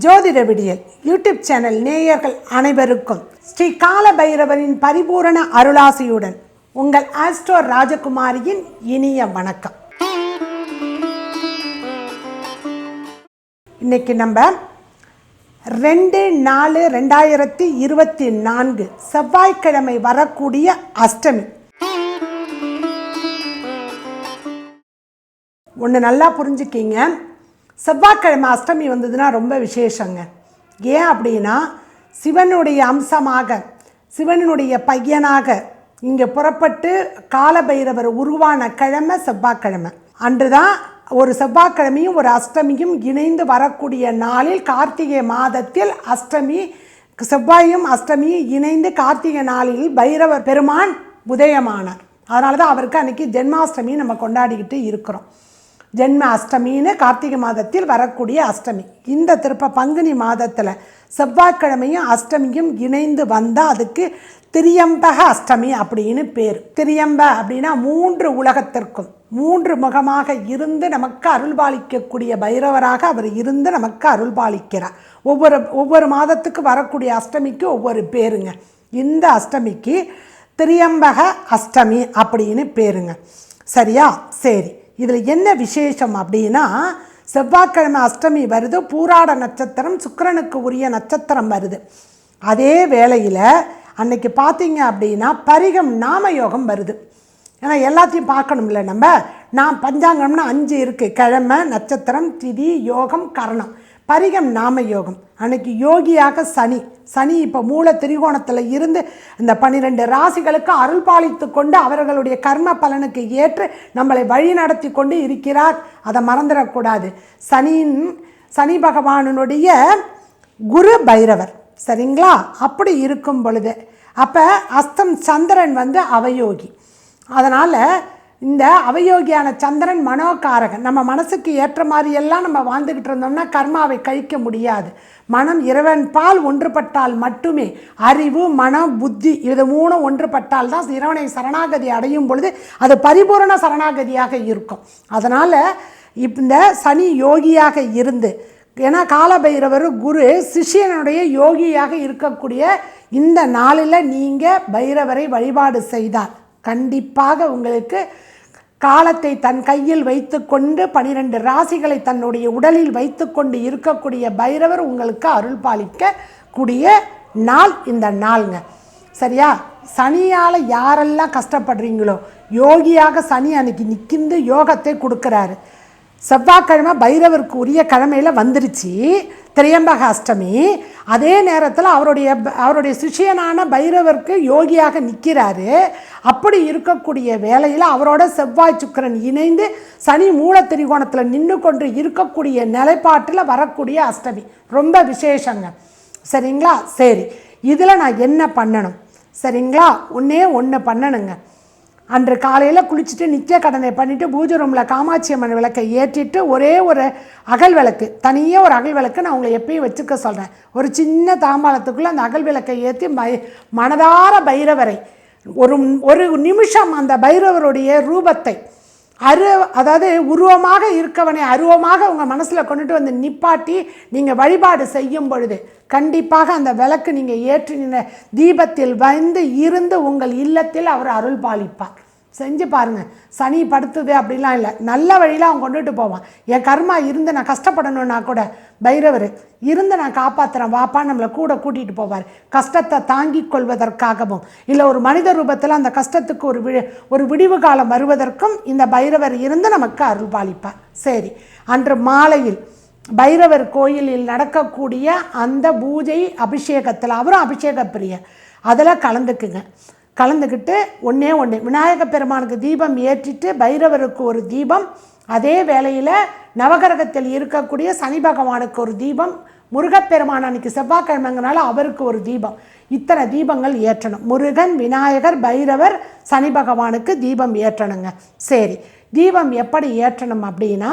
ஜோதிட விடியல் YouTube channel நேயர்கள் அனைவருக்கும் ஸ்ரீ கால பைரவரின் பரிபூரண அருளாசியுடன் உங்கள் ஆஸ்ட்ரோ ராஜகுமாரியின் இனிய வணக்கம். இன்னைக்கு நம்ம ரெண்டு நாலு ரெண்டாயிரத்தி இருபத்தி நான்கு செவ்வாய்க்கிழமை வரக்கூடிய அஷ்டமி. ஒன்று நல்லா புரிஞ்சுக்கிங்க. செவ்வாய்க்கிழமை அஷ்டமி வந்ததுன்னா ரொம்ப விசேஷங்க. ஏன் அப்படின்னா சிவனுடைய அம்சமாக சிவனுடைய பையனாக இங்கே புறப்பட்டு காலபைரவர் உருவான கிழமை செவ்வாய்க்கிழமை. அன்று தான் ஒரு செவ்வாய்க்கிழமையும் ஒரு அஷ்டமியும் இணைந்து வரக்கூடிய நாளில் கார்த்திகை மாதத்தில் அஷ்டமி செவ்வாயும் அஷ்டமியும் இணைந்து கார்த்திகை நாளில் பைரவர் பெருமான் உதயமானார். அதனால தான் அவருக்கு அன்றைக்கி ஜென்மாஷ்டமி நம்ம கொண்டாடிக்கிட்டு இருக்கிறோம். ஜென்ம அஷ்டமின்னு கார்த்திகை மாதத்தில் வரக்கூடிய அஷ்டமி. இந்த திருப்ப பங்குனி மாதத்தில் செவ்வாய்க்கிழமையும் அஷ்டமியும் இணைந்து வந்தால் அதுக்கு திரியம்பக அஷ்டமி அப்படின்னு பேர். திரியம்ப அப்படின்னா மூன்று உலகத்திற்கும் மூன்று முகமாக இருந்து நமக்கு அருள்பாலிக்கக்கூடிய பைரவராக அவர் இருந்து நமக்கு அருள்பாலிக்கிறார். ஒவ்வொரு ஒவ்வொரு மாதத்துக்கு வரக்கூடிய அஷ்டமிக்கு ஒவ்வொரு பேருங்க. இந்த அஷ்டமிக்கு திரியம்பக அஷ்டமி அப்படின்னு பேருங்க. சரியா? சரி. இதில் என்ன விசேஷம் அப்படின்னா செவ்வாய்க்கிழமை அஷ்டமி வருது பூராட நட்சத்திரம் சுக்கிரனுக்கு உரிய நட்சத்திரம் வருது. அதே வேளையில் அன்னைக்கு பார்த்தீங்க அப்படின்னா பரிகம் நாமயோகம் வருது. ஏன்னா எல்லாத்தையும் பார்க்கணும்ல நம்ம? நான் பஞ்சாங்கம்னா அஞ்சு இருக்குது கிழமை நட்சத்திரம் திதி யோகம் கரணம். பரிகம் நாம யோகம் அன்னைக்கு யோகியாக சனி. சனி இப்போ மூல திரிகோணத்தில் இருந்து இந்த பன்னிரெண்டு ராசிகளுக்கு அருள் பாலித்து கொண்டு அவர்களுடைய கர்ம பலனுக்கு ஏற்று நம்மளை வழி நடத்தி கொண்டு இருக்கிறார். அதை மறந்துடக்கூடாது. சனியின் சனி பகவானுடைய குரு பைரவர். சரிங்களா? அப்படி இருக்கும் பொழுது அப்போ அஸ்தம் சந்திரன் வந்து அவயோகி. அதனால் இந்த அவயோகியான சந்திரன் மனோகாரகன். நம்ம மனசுக்கு ஏற்ற மாதிரியெல்லாம் நம்ம வாழ்ந்துக்கிட்டு இருந்தோம்னா கர்மாவை கழிக்க முடியாது. மனம் இறைவன் பால் ஒன்றுபட்டால் மட்டுமே அறிவு மனம் புத்தி இது மூணும் ஒன்றுபட்டால் தான் இறைவனை சரணாகதி அடையும் பொழுது அது பரிபூரண சரணாகதியாக இருக்கும். அதனால் இந்த சனி யோகியாக இருந்து ஏன்னா காலபைரவர் குரு சிஷியனுடைய யோகியாக இருக்கக்கூடிய இந்த நாளில் நீங்கள் பைரவரை வழிபாடு செய்தால் கண்டிப்பாக உங்களுக்கு காலத்தை தன் கையில் வைத்துக்கொண்டு பனிரெண்டு ராசிகளை தன்னுடைய உடலில் வைத்துக்கொண்டு இருக்கக்கூடிய பைரவர் உங்களுக்கு அருள் பாலிக்கக்கூடிய நாள் இந்த நாளுங்க. சரியா? சனியால் யாரெல்லாம் கஷ்டப்படுறீங்களோ யோகியாக சனி அன்னைக்கு நிற்கிந்து யோகத்தை கொடுக்குறாரு. செவ்வாய்க்கிழமை பைரவருக்கு உரிய கிழமையில் வந்துருச்சு. திரியம்பக அஷ்டமி. அதே நேரத்தில் அவருடைய அவருடைய சிஷியனான பைரவருக்கு யோகியாக நிற்கிறாரு அப்படி இருக்கக்கூடிய வேலையில் அவரோட செவ்வாய் சுக்கரன் இணைந்து சனி மூல திரிகோணத்தில் நின்று கொண்டு இருக்கக்கூடிய நிலைப்பாட்டில் வரக்கூடிய அஷ்டமி. ரொம்ப விசேஷங்க. சரிங்களா? சரி. இதில் நான் என்ன பண்ணணும்? சரிங்களா? ஒன்றே ஒன்று பண்ணணுங்க. அன்று காலையில் குளிச்சுட்டு நித்திய கடனை பண்ணிவிட்டு பூஜை ரூமில் காமாட்சி அம்மன் விளக்கை ஏற்றிட்டு ஒரே ஒரு அகல் விளக்கு தனியாக ஒரு அகல் விளக்கு நான் உங்களை எப்பயும் வச்சுக்க சொல்கிறேன் ஒரு சின்ன தாம்பாளத்துக்குள்ளே அந்த அகல் விளக்கை ஏற்றி பை மனதார பைரவரை ஒரு ஒரு நிமிஷம் அந்த பைரவருடைய ரூபத்தை அரு அதாவது உருவமாக இருக்கவனை அருவமாக உங்கள் மனசில் கொண்டுட்டு வந்து நிப்பாட்டி நீங்கள் வழிபாடு செய்யும் பொழுது கண்டிப்பாக அந்த விளக்கு நீங்கள் ஏற்றின தீபத்தில் வந்து இருந்து உங்கள் இல்லத்தில் அவர் அருள் பாலிப்பார். செஞ்சு பாருங்கள் சனி படுத்துது அப்படிலாம் இல்லை. நல்ல வழியில் அவன் கொண்டுட்டு போவான். என் கர்மா இருந்து நான் கஷ்டப்படணும்னா கூட பைரவர் இருந்து நான் காப்பாற்றுறேன் வாப்பா நம்மளை கூட கூட்டிகிட்டு போவார். கஷ்டத்தை தாங்கிக் கொள்வதற்காகவும் இல்லை ஒரு மனித ரூபத்தில் அந்த கஷ்டத்துக்கு ஒரு வி ஒரு விடிவு காலம் வருவதற்கும் இந்த பைரவர் இருந்து நமக்கு அருள் பாலிப்பார். சரி அன்று மாலையில் பைரவர் கோயிலில் நடக்கக்கூடிய அந்த பூஜை அபிஷேகத்தில் அவரும் அபிஷேக பிரியர் அதில் கலந்துக்குங்க. கலந்துக்கிட்டு ஒன்றே ஒன்று விநாயக பெருமானுக்கு தீபம் ஏற்றிட்டு பைரவருக்கு ஒரு தீபம் அதே வேளையில் நவகரகத்தில் இருக்கக்கூடிய சனி பகவானுக்கு ஒரு தீபம் முருகப்பெருமான் அன்னைக்கு செவ்வாய்க்கிழமைங்கனால அவருக்கு ஒரு தீபம். இத்தனை தீபங்கள் ஏற்றணும். முருகன் விநாயகர் பைரவர் சனி பகவானுக்கு தீபம் ஏற்றணுங்க. சரி தீபம் எப்படி ஏற்றணும் அப்படின்னா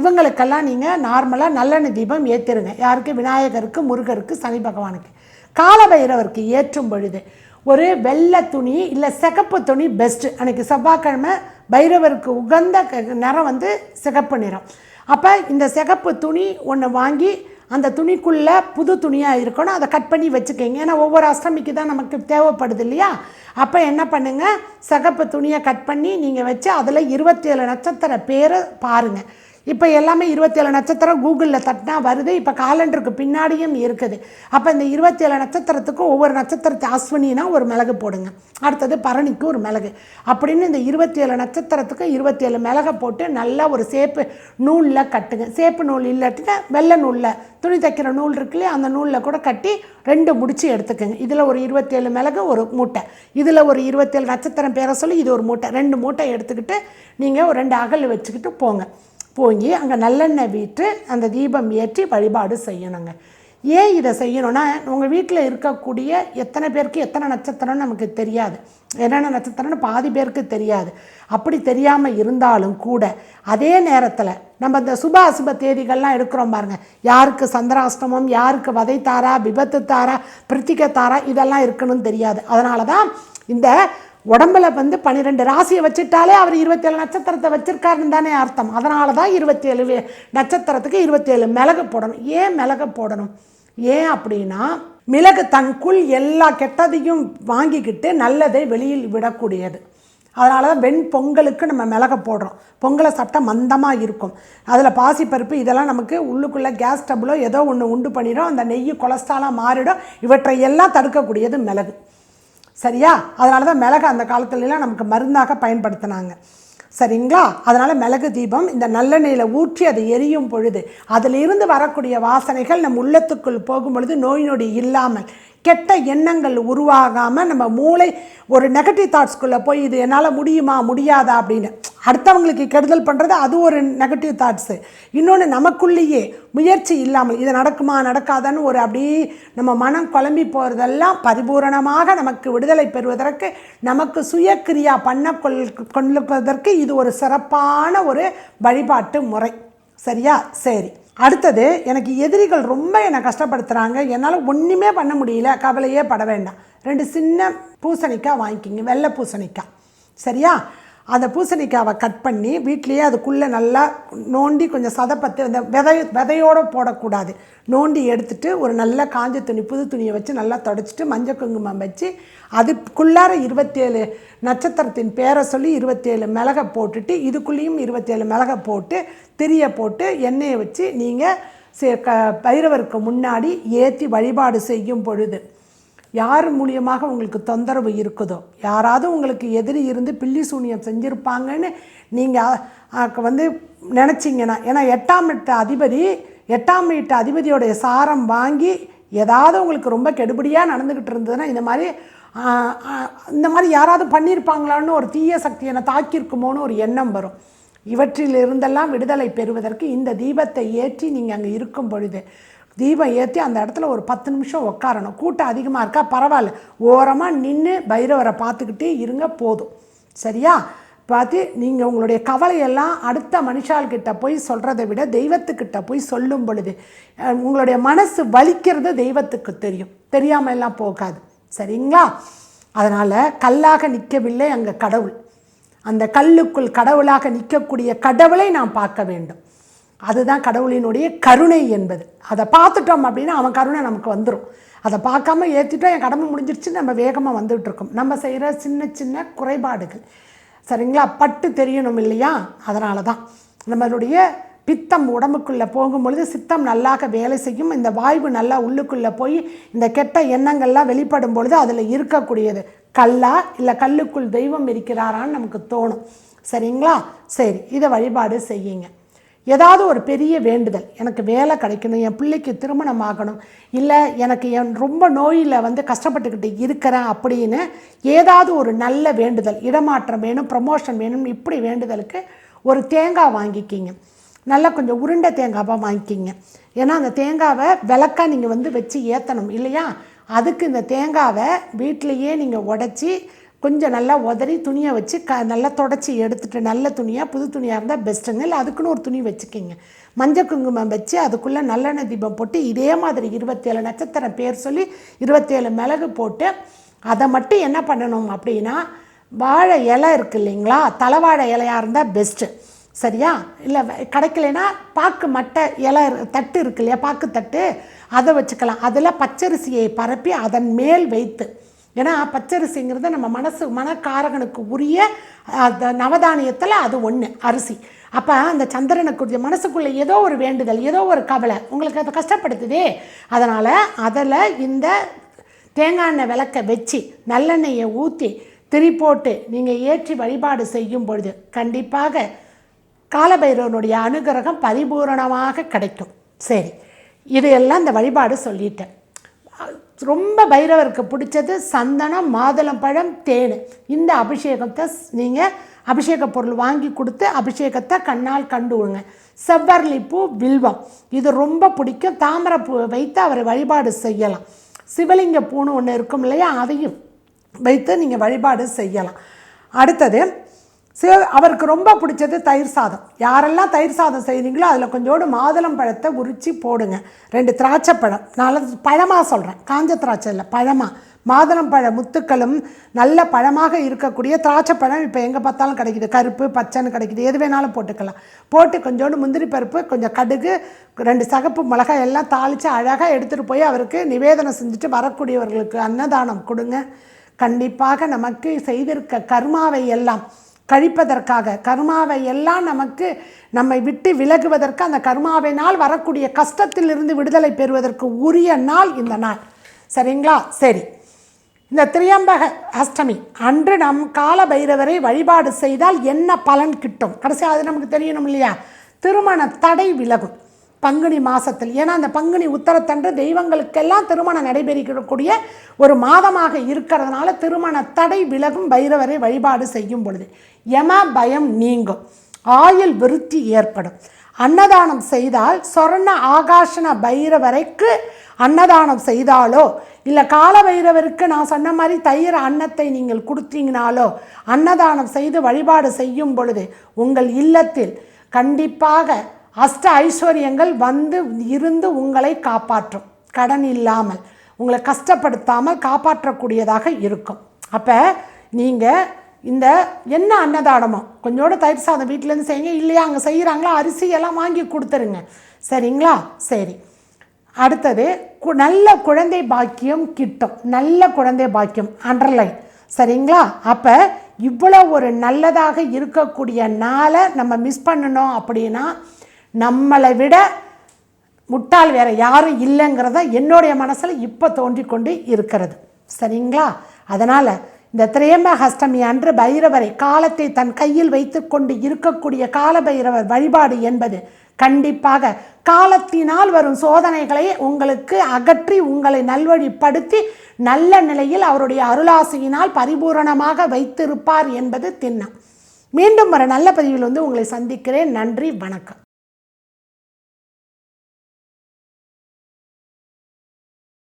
இவங்களுக்கெல்லாம் நீங்கள் நார்மலாக நல்லெண்ணெய் தீபம் ஏற்றிருங்க யாருக்கு? விநாயகருக்கு முருகருக்கு சனி பகவானுக்கு. காலபைரவருக்கு ஏற்றும் பொழுது ஒரு வெள்ளை துணி இல்லை சிகப்பு துணி பெஸ்ட்டு அன்றைக்கி செவ்வாய்க்கிழமை பைரவருக்கு உகந்த க- நிறம் வந்து சிகப்பு நிறம். அப்போ இந்த சிகப்பு துணி ஒன்று வாங்கி அந்த துணிக்குள்ளே புது துணியாக இருக்கணும். அதை கட் பண்ணி வச்சுக்கோங்க. ஏன்னா ஒவ்வொரு அஷ்டமிக்கு தான் நமக்கு தேவைப்படுது இல்லையா? அப்போ என்ன பண்ணுங்கள் சிகப்பு துணியை கட் பண்ணி நீங்கள் வச்சு அதில் இருபத்தேழு நட்சத்திர பேரை பாருங்கள் இப்போ எல்லாமே இருபத்தேழு நட்சத்திரம் கூகுளில் தட்டினா வருது. இப்போ காலண்டருக்கு பின்னாடியும் இருக்குது. அப்போ இந்த இருபத்தேழு நட்சத்திரத்துக்கும் ஒவ்வொரு நட்சத்திரத்தை அஸ்வினினா ஒரு மிளகு போடுங்க. அடுத்தது பரணிக்கு ஒரு மிளகு. அப்படின்னு இந்த இருபத்தேழு நட்சத்திரத்துக்கு இருபத்தேழு மிளகை போட்டு நல்லா ஒரு சேப்பு நூலில் கட்டுங்க. சேப்பு நூல் இல்லாட்டினா வெள்ளை நூலில். துணி தைக்கிற நூல் இருக்குல்லையே அந்த நூலில் கூட கட்டி ரெண்டு முடிச்சு எடுத்துக்கோங்க. இதில் ஒரு இருபத்தேழு மிளகு ஒரு மூட்டை. இதில் ஒரு இருபத்தேழு நட்சத்திரம் பேரை சொல்லி இது ஒரு மூட்டை. ரெண்டு மூட்டை எடுத்துக்கிட்டு நீங்கள் ஒரு ரெண்டு அகல் வச்சுக்கிட்டு போங்க. போய் அங்கே நல்லெண்ணெய் விட்டு அந்த தீபம் ஏற்றி வழிபாடு செய்யணுங்க. ஏன் இதை செய்யணும்னா உங்கள் வீட்டில் இருக்கக்கூடிய எத்தனை பேருக்கு எத்தனை நட்சத்திரம்னு நமக்கு தெரியாது. என்னென்ன நட்சத்திரம்னு பாதி பேருக்கு தெரியாது. அப்படி தெரியாமல் இருந்தாலும் கூட அதே நேரத்தில் நம்ம இந்த சுப அசுப தேதிகள்லாம் எடுக்கிறோம் பாருங்கள் யாருக்கு சந்திராஷ்டமம் யாருக்கு வதை தாரா விபத்து தாரா பிரித்திகை தாரா இதெல்லாம் இருக்குன்னு தெரியாது. அதனால தான் இந்த உடம்புல வந்து பன்னிரெண்டு ராசியை வச்சுட்டாலே அவர் இருபத்தேழு நட்சத்திரத்தை வச்சிருக்காருன்னு தானே அர்த்தம். அதனால தான் இருபத்தேழு நட்சத்திரத்துக்கு இருபத்தேழு மிளகு போடணும். ஏன் மிளகு போடணும்? ஏன் அப்படின்னா மிளகு தனக்குள் எல்லா கெட்டதையும் வாங்கிக்கிட்டு நல்லதை வெளியில் விடக்கூடியது. அதனால தான் வெண் பொங்கலுக்கு நம்ம மிளகு போடுறோம். பொங்கலை சாப்பிட்டா மந்தமாக இருக்கும். அதில் பாசிப்பருப்பு இதெல்லாம் நமக்கு உள்ளுக்குள்ளே கேஸ் டபுளோ ஏதோ ஒன்று உண்டு பண்ணிடும். அந்த நெய் கொலஸ்ட்ராலாக மாறிடும். இவற்றை எல்லாம் தடுக்கக்கூடியது மிளகு. சரியா? அதனால தான் மிளகு அந்த காலத்துலலாம் நமக்கு மருந்தாக பயன்படுத்தினாங்க. சரிங்களா? அதனால் மிளகு தீபம் இந்த நல்லெண்ணெயில் ஊற்றி அது எரியும் பொழுது அதிலிருந்து வரக்கூடிய வாசனைகள் நம் உள்ளத்துக்குள் போகும் பொழுது நோய் நொடி இல்லாமல் கெட்ட எண்ணங்கள் உருவாகாமல் நம்ம மூளை ஒரு நெகட்டிவ் தாட்ஸ்க்குள்ளே போய் இது என்னால் முடியுமா முடியாதா அப்படின்னு. அடுத்தவங்களுக்கு கெடுதல் பண்ணுறது அது ஒரு நெகட்டிவ் தாட்ஸு இன்னொன்று நமக்குள்ளேயே முயற்சி இல்லாமல் இது நடக்குமா நடக்காதான்னு ஒரு அப்படியே நம்ம மனம் குழம்பி போகிறதெல்லாம் பரிபூரணமாக நமக்கு விடுதலை பெறுவதற்கு நமக்கு சுயக்கிரியா பண்ண கொள் கொள்வதற்கு இது ஒரு சிறப்பான ஒரு வழிபாட்டு முறை. சரியா? சரி. அடுத்தது எனக்கு எதிரிகள் ரொம்ப என்னை கஷ்டப்படுத்துகிறாங்க என்னால் ஒன்றுமே பண்ண முடியல. கவலையே பட வேண்டாம். ரெண்டு சின்ன பூசணிக்காய் வாங்கிக்கிங்க. வெள்ளை பூசணிக்காய். சரியா? அந்த பூசணிக்காவை கட் பண்ணி வீட்லேயே அதுக்குள்ளே நல்லா நோண்டி கொஞ்சம் சதப்பத்து அந்த விதை விதையோடு போடக்கூடாது. நோண்டி எடுத்துட்டு ஒரு நல்ல காஞ்ச துணி புது துணியை வச்சு நல்லா தொடச்சிட்டு மஞ்சள் குங்குமம் வச்சு அதுக்குள்ளார இருபத்தேழு நட்சத்திரத்தின் பேரை சொல்லி இருபத்தேழு மிளகை போட்டுட்டு இதுக்குள்ளேயும் இருபத்தேழு மிளகை போட்டு திரியை போட்டு எண்ணெயை வச்சு நீங்கள் சே- க பைரவருக்கு முன்னாடி ஏற்றி வழிபாடு செய்யும் பொழுது யார் மூலியமாக உங்களுக்கு தொந்தரவு இருக்குதோ யாராவது உங்களுக்கு எதிரி இருந்து பில்லி சூனியம் செஞ்சுருப்பாங்கன்னு நீங்கள் வந்து நினச்சிங்கன்னா ஏன்னா எட்டாம் எட்டு அதிபதி எட்டாம் வீட்டு அதிபதியோடைய சாரம் வாங்கி ஏதாவது உங்களுக்கு ரொம்ப கெடுபடியாக நடந்துக்கிட்டு இருந்ததுன்னா இந்த மாதிரி இந்த மாதிரி யாராவது பண்ணியிருப்பாங்களான்னு ஒரு தீய சக்தி என்னை தாக்கியிருக்குமோன்னு ஒரு எண்ணம் வரும். இவற்றிலிருந்தெல்லாம் விடுதலை பெறுவதற்கு இந்த தீபத்தை ஏற்றி நீங்கள் அங்கே இருக்கும் பொழுது தீபம் ஏற்றி அந்த இடத்துல ஒரு பத்து நிமிஷம் உட்காரணும் கூட்டம் அதிகமாக இருக்கா? பரவாயில்ல. ஓரமாக நின்று பைரவரை பார்த்துக்கிட்டே இருங்க போதும். சரியா? பார்த்து நீங்கள் உங்களுடைய கவலையெல்லாம் அடுத்த மனுஷால்கிட்ட போய் சொல்கிறத விட தெய்வத்துக்கிட்ட போய் சொல்லும் பொழுது உங்களுடைய மனசு வலிக்கிறது தெய்வத்துக்கு தெரியும். தெரியாமல் எல்லாம் போகாது. சரிங்களா? அதனால் கல்லாக நிற்கவில்லை அங்கே கடவுள். அந்த கல்லுக்குள் கடவுளாக நிற்கக்கூடிய கடவுளை நாம் பார்க்க வேண்டும். அதுதான் கடவுளினுடைய கருணை என்பது. அதை பார்த்துட்டோம் அப்படின்னா அவன் கருணை நமக்கு வந்துடும் அதை பார்க்காம ஏற்றிட்டோம் என் கடமை முடிஞ்சிருச்சு நம்ம வேகமாக வந்துட்டு இருக்கோம். நம்ம செய்கிற சின்ன சின்ன குறைபாடுகள். சரிங்களா? பட்டு தெரியணும் இல்லையா? அதனால தான் நம்மளுடைய பித்தம் உடம்புக்குள்ளே போகும்பொழுது சித்தம் நல்லாக வேலை செய்யும். இந்த வாய்வு நல்லா உள்ளுக்குள்ளே போய் இந்த கெட்ட எண்ணங்கள்லாம் வெளிப்படும் பொழுது அதில் இருக்கக்கூடியது கல்லா இல்லை கல்லுக்குள் தெய்வம் இருக்கிறாரான்னு நமக்கு தோணும். சரிங்களா? சரி இதை வழிபாடு செய்யுங்க. ஏதாவது ஒரு பெரிய வேண்டுதல். எனக்கு வேலை கிடைக்கணும் என் பிள்ளைக்கு திருமணம் ஆகணும் இல்லை எனக்கு என் ரொம்ப நோயில் வந்து கஷ்டப்பட்டுக்கிட்டு இருக்கிறேன் அப்படின்னு ஏதாவது ஒரு நல்ல வேண்டுதல் இடமாற்றம் வேணும் ப்ரமோஷன் வேணும் இப்படி வேண்டுதலுக்கு ஒரு தேங்காய் வாங்கிக்கிங்க. நல்லா கொஞ்சம் உருண்டை தேங்காவாக வாங்கிக்கிங்க. ஏன்னா அந்த தேங்காவை விளக்கா நீங்கள் வந்து வச்சு ஏற்றணும் இல்லையா? அதுக்கு இந்த தேங்காவை வீட்டிலையே நீங்கள் உடச்சி கொஞ்சம் நல்லா உதறி துணியை வச்சு க நல்லா தொடச்சி எடுத்துட்டு நல்ல துணியாக புது துணியாக இருந்தால் பெஸ்ட்டுங்க இல்லை அதுக்குன்னு ஒரு துணி வச்சுக்கிங்க. மஞ்சள் குங்குமம் வச்சு அதுக்குள்ளே நல்லெண்ணெய் தீபம் போட்டு இதே மாதிரி இருபத்தேழு நட்சத்திரம் பேர் சொல்லி இருபத்தேழு மிளகு போட்டு அதை மட்டும் என்ன பண்ணணும் அப்படின்னா வாழை இலை இருக்கு இல்லைங்களா? தலைவாழை இலையாக இருந்தால் பெஸ்ட்டு சரியா? இல்லை கிடைக்கலைன்னா பாக்கு மட்டை இலை தட்டு இருக்கு இல்லையா? பாக்கு தட்டு. அதை வச்சுக்கலாம். அதில் பச்சரிசியை பரப்பி அதன் மேல் வைத்து ஏன்னா பச்சரிசிங்கிறது நம்ம மனசு மனக்காரகனுக்கு உரிய அந்த நவதானியத்தில் அது ஒன்று அரிசி. அப்போ அந்த சந்திரனுக்குரிய மனசுக்குள்ளே ஏதோ ஒரு வேண்டுதல் ஏதோ ஒரு கவலை உங்களுக்கு அதை கஷ்டப்படுத்துதே. அதனால் அதில் இந்த தேங்காய் எண்ணெய் விளக்க வச்சு நல்லெண்ணெயை ஊற்றி திரி போட்டு நீங்கள் ஏற்றி வழிபாடு செய்யும் பொழுது கண்டிப்பாக காலபைரவனுடைய அனுகிரகம் பரிபூரணமாக கிடைக்கும். சரி இது எல்லாம் இந்த வழிபாடு சொல்லிட்டேன். ரொம்ப பைரவருக்கு பிடிச்சது சந்தனம் மாதுளம்பழம் தேன். இந்த அபிஷேகத்தை நீங்கள் அபிஷேக பொருள் வாங்கி கொடுத்து அபிஷேகத்தை கண்ணால் கண்டு விடுங்க. செவ்வரளி பூ வில்வம். இது ரொம்ப பிடிக்கும். தாமரைப்பூ வைத்து அவரை வழிபாடு செய்யலாம். சிவலிங்க பூன்னு ஒன்று இருக்கும் இல்லையா? அதையும் வைத்து நீங்கள் வழிபாடு செய்யலாம். அடுத்தது சே அவருக்கு ரொம்ப பிடிச்சது தயிர் சாதம். யாரெல்லாம் தயிர் சாதம் செய்கிறீங்களோ அதில் கொஞ்சோடு மாதுளம் பழத்தை உரித்து போடுங்க. ரெண்டு திராட்சை பழம். நான் பழமாக சொல்கிறேன் காஞ்ச திராட்சை இல்லை பழமாக மாதுளம் பழ முத்துக்களும் நல்ல பழமாக இருக்கக்கூடிய திராட்சை பழம் இப்போ எங்கே பார்த்தாலும் கிடைக்குது. கருப்பு பச்சைன்னு கிடைக்குது. எது வேணாலும் போட்டுக்கலாம். போட்டு கொஞ்சோண்டு முந்திரி பருப்பு கொஞ்சம் கடுகு ரெண்டு சகப்பு மிளகாய் எல்லாம் தாளித்து அழகாக எடுத்துகிட்டு போய் அவருக்கு நிவேதனம் செஞ்சுட்டு வரக்கூடியவர்களுக்கு அன்னதானம் கொடுங்க. கண்டிப்பாக நமக்கு செய்திருக்க கர்மாவை எல்லாம் கழிப்பதற்காக கர்மாவை எல்லாம் நமக்கு நம்மை விட்டு விலகுவதற்கு அந்த கர்மாவினால் வரக்கூடிய கஷ்டத்திலிருந்து விடுதலை பெறுவதற்கு உரிய நாள் இந்த நாள். சரிங்களா? சரி. இந்த திரியம்பக அஷ்டமி. அன்று நம் கால பைரவரை வழிபாடு செய்தால் என்ன பலன் கிட்டும்? கடைசி அது நமக்கு தெரியணும் இல்லையா? திருமண தடை விலகும். பங்குனி மாதத்தில் ஏன்னா அந்த பங்குனி உத்தரத்தன்று தெய்வங்களுக்கெல்லாம் திருமணம் நடைபெறக்கூடிய ஒரு மாதமாக இருக்கிறதுனால திருமண தடை விலகும் பைரவரை வழிபாடு செய்யும் பொழுது யம பயம் நீங்கும். ஆயுள் விருத்தி ஏற்படும். அன்னதானம் செய்தால் சொர்ண ஆகாஷன பைரவரைக்கு அன்னதானம் செய்தாலோ இல்லை கால பைரவருக்கு நான் சொன்ன மாதிரி தயிர் அன்னத்தை நீங்கள் கொடுத்தீங்கனாலோ அன்னதானம் செய்து வழிபாடு செய்யும் பொழுது உங்கள் இல்லத்தில் கண்டிப்பாக அஷ்ட ஐஸ்வர்யங்கள் வந்து இருந்து உங்களை காப்பாற்றும். கடன் இல்லாமல். உங்களை கஷ்டப்படுத்தாமல் காப்பாற்றக்கூடியதாக இருக்கும். அப்போ நீங்கள் இந்த என்ன அன்னதானமோ கொஞ்சோட தயிர் சாதம் வீட்டிலேருந்து செய்யுங்க இல்லையா அங்கே செய்கிறாங்களா அரிசி எல்லாம் வாங்கி கொடுத்துருங்க. சரிங்களா? சரி. அடுத்தது கு- நல்ல குழந்தை பாக்கியம் கிட்டும். நல்ல குழந்தை பாக்கியம் அண்டர்லைன் சரிங்களா? அப்போ இவ்வளோ ஒரு நல்லதாக இருக்கக்கூடிய நாளை நம்ம மிஸ் பண்ணணும் அப்படின்னா நம்மளை விட முட்டாள் வேறு யாரும் இல்லைங்கிறத என்னுடைய மனசில் இப்போ தோன்றிக்கொண்டு இருக்கிறது. சரிங்களா? அதனால் இந்த திரையம்ப அஷ்டமி அன்று பைரவரை காலத்தை தன் கையில் வைத்துக்கொண்டு இருக்கக்கூடிய கால பைரவர் வழிபாடு என்பது கண்டிப்பாக காலத்தினால் வரும் சோதனைகளை உங்களுக்கு அகற்றி உங்களை நல்வழிப்படுத்தி நல்ல நிலையில் அவருடைய அருளாசியினால் பரிபூரணமாக வைத்திருப்பார் என்பது திண்ணம். மீண்டும் ஒரு நல்ல பதிவில் வந்து உங்களை சந்திக்கிறேன். நன்றி. வணக்கம்.